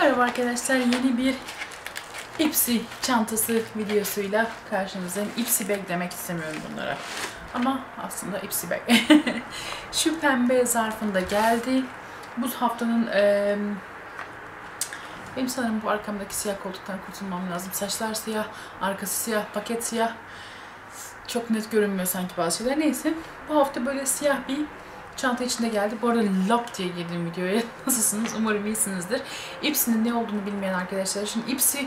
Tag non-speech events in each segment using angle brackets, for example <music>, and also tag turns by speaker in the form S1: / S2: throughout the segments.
S1: Merhaba arkadaşlar yeni bir Ipsy çantası videosuyla karşınızdayım. Ipsy bag demek istemiyorum bunlara. Ama aslında Ipsy bag. <laughs> Şu pembe zarfında geldi. Bu haftanın e, benim sanırım bu arkamdaki siyah koltuktan kurtulmam lazım. Saçlar siyah, arkası siyah, paket siyah. Çok net görünmüyor sanki bazı şeyler. Neyse bu hafta böyle siyah bir çanta içinde geldi. Bu arada lap diye girdim videoya. <laughs> Nasılsınız? Umarım iyisinizdir. Ipsy'nin ne olduğunu bilmeyen arkadaşlar. Şimdi Ipsy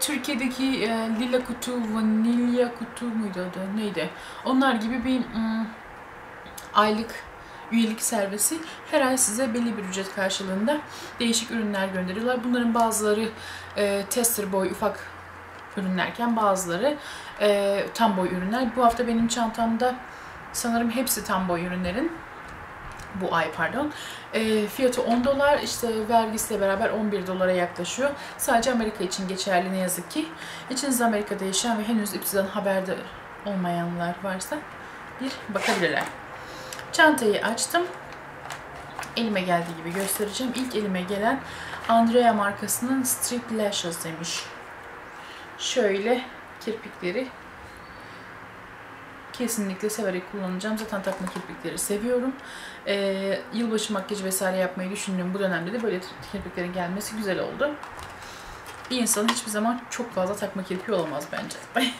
S1: Türkiye'deki e, lila kutu, vanilya kutu muydu adı? Neydi? Onlar gibi bir ım, aylık üyelik servisi her ay size belli bir ücret karşılığında değişik ürünler gönderiyorlar. Bunların bazıları e, tester boy ufak ürünlerken bazıları e, tam boy ürünler. Bu hafta benim çantamda sanırım hepsi tam boy ürünlerin bu ay pardon. E, fiyatı 10 dolar işte vergisiyle beraber 11 dolara yaklaşıyor. Sadece Amerika için geçerli ne yazık ki. İçinizde Amerika'da yaşayan ve henüz Ipsy'den haberde olmayanlar varsa bir bakabilirler. Çantayı açtım. Elime geldiği gibi göstereceğim. İlk elime gelen Andrea markasının Strip Lashes demiş. Şöyle kirpikleri kesinlikle severek kullanacağım. Zaten takma kirpikleri seviyorum. Ee, yılbaşı makyajı vesaire yapmayı düşündüğüm bu dönemde de böyle kirpiklerin gelmesi güzel oldu. Bir insanın hiçbir zaman çok fazla takma kirpiği olamaz bence. <laughs>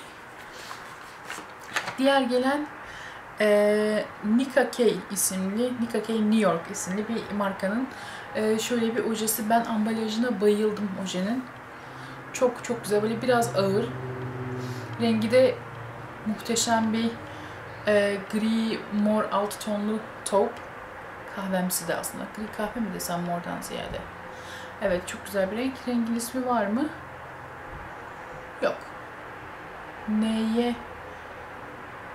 S1: Diğer gelen e, Nika K isimli, Nika K New York isimli bir markanın e, şöyle bir ojesi. Ben ambalajına bayıldım ojenin. Çok çok güzel. Böyle biraz ağır. Rengi de muhteşem bir e, gri mor alt tonlu taupe. Kahvemsi de aslında. Gri kahve mi desem mordan ziyade. Evet çok güzel bir renk. Rengin ismi var mı? Yok. Neye?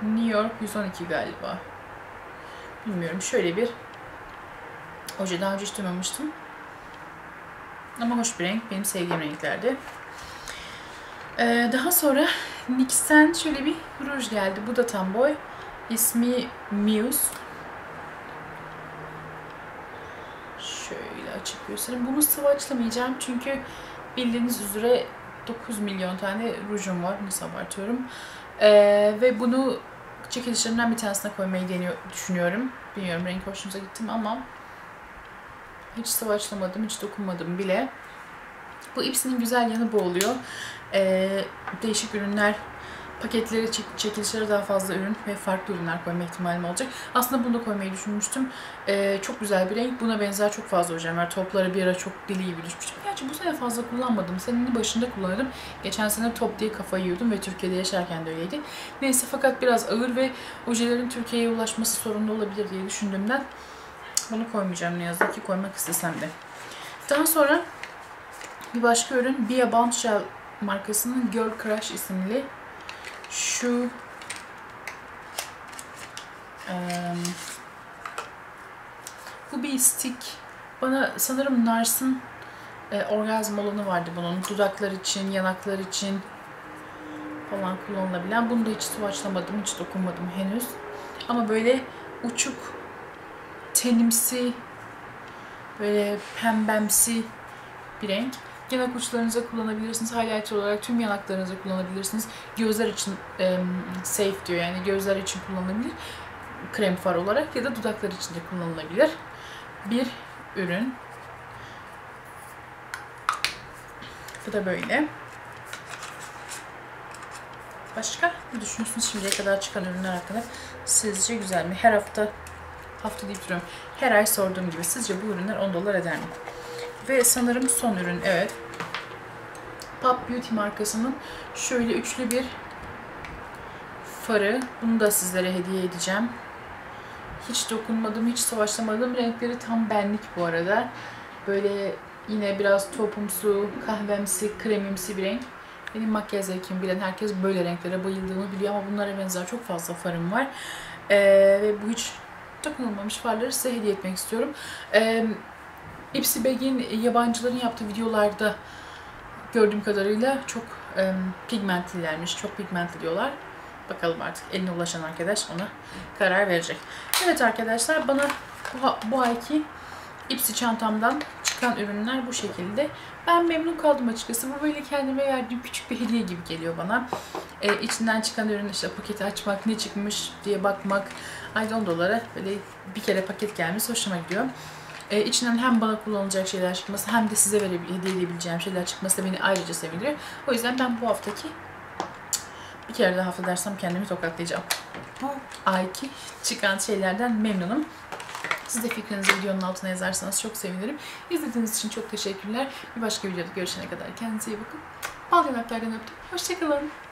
S1: New York 112 galiba. Bilmiyorum. Şöyle bir oje daha önce hiç duymamıştım. Ama hoş bir renk. Benim sevdiğim renklerdi. Ee, daha sonra NYX'ten şöyle bir ruj geldi. Bu da tam boy. İsmi Muse. Şöyle açıp göstereyim. Bunu swatchlamayacağım çünkü bildiğiniz üzere 9 milyon tane rujum var. Nasıl abartıyorum. Ee, ve bunu çekilişlerimden bir tanesine koymayı deniyor, düşünüyorum. Bilmiyorum renk hoşunuza gittim ama hiç swatchlamadım, hiç dokunmadım bile. Bu Ipsy'nin güzel yanı bu oluyor. Ee, değişik ürünler paketleri çek çekilişlere daha fazla ürün ve farklı ürünler koyma ihtimalim olacak. Aslında bunu da koymayı düşünmüştüm. Ee, çok güzel bir renk. Buna benzer çok fazla ojem var. Topları bir ara çok deli gibi düşmüştüm. Gerçi bu sene fazla kullanmadım. Senenin başında kullanırım. Geçen sene top diye kafayı yiyordum ve Türkiye'de yaşarken de öyleydi. Neyse fakat biraz ağır ve ojelerin Türkiye'ye ulaşması sorunlu olabilir diye düşündüğümden bunu koymayacağım ne yazık ki koymak istesem de. Daha sonra bir başka ürün Bia Bombshell markasının Girl Crush isimli şu um, bu bir stick. Bana sanırım Nars'ın e, orgazm olanı vardı bunun. Dudaklar için, yanaklar için falan kullanılabilen. Bunu da hiç swatchlamadım, hiç dokunmadım henüz. Ama böyle uçuk, tenimsi, böyle pembemsi bir renk. Yanak uçlarınıza kullanabilirsiniz. Highlighter olarak tüm yanaklarınıza kullanabilirsiniz. Gözler için e, safe diyor yani gözler için kullanılabilir. Krem far olarak ya da dudaklar için de kullanılabilir. Bir ürün. Bu da böyle. Başka ne düşünüyorsunuz şimdiye kadar çıkan ürünler hakkında? Sizce güzel mi? Her hafta hafta deyip duruyorum. Her ay sorduğum gibi sizce bu ürünler 10 dolar eder mi? Ve sanırım son ürün evet. Pop Beauty markasının şöyle üçlü bir farı. Bunu da sizlere hediye edeceğim. Hiç dokunmadım, hiç savaşlamadım. Renkleri tam benlik bu arada. Böyle yine biraz topumsu, kahvemsi, kremimsi bir renk. Benim makyaj zevkimi bilen herkes böyle renklere bayıldığımı biliyor ama bunlara benzer çok fazla farım var. Ee, ve bu hiç dokunulmamış farları size hediye etmek istiyorum. Ee, Ipsy Bag'in yabancıların yaptığı videolarda gördüğüm kadarıyla çok e, pigmentlilermiş. Çok pigmentli diyorlar. Bakalım artık eline ulaşan arkadaş ona karar verecek. Evet arkadaşlar bana bu, bu ayki Ipsy çantamdan çıkan ürünler bu şekilde. Ben memnun kaldım açıkçası. Bu böyle kendime verdiğim küçük bir hediye gibi geliyor bana. Ee, içinden çıkan ürün işte paketi açmak, ne çıkmış diye bakmak. Ayda 10 dolara böyle bir kere paket gelmesi hoşuma gidiyor. Ee, içinden hem bana kullanılacak şeyler çıkması hem de size hediye edebileceğim şeyler çıkması da beni ayrıca sevindiriyor. O yüzden ben bu haftaki bir kere daha hafta dersem kendimi tokatlayacağım. Bu ayki çıkan şeylerden memnunum. Siz de fikrinizi videonun altına yazarsanız çok sevinirim. İzlediğiniz için çok teşekkürler. Bir başka videoda görüşene kadar kendinize iyi bakın. Bal yanaklardan öptüm. Hoşçakalın.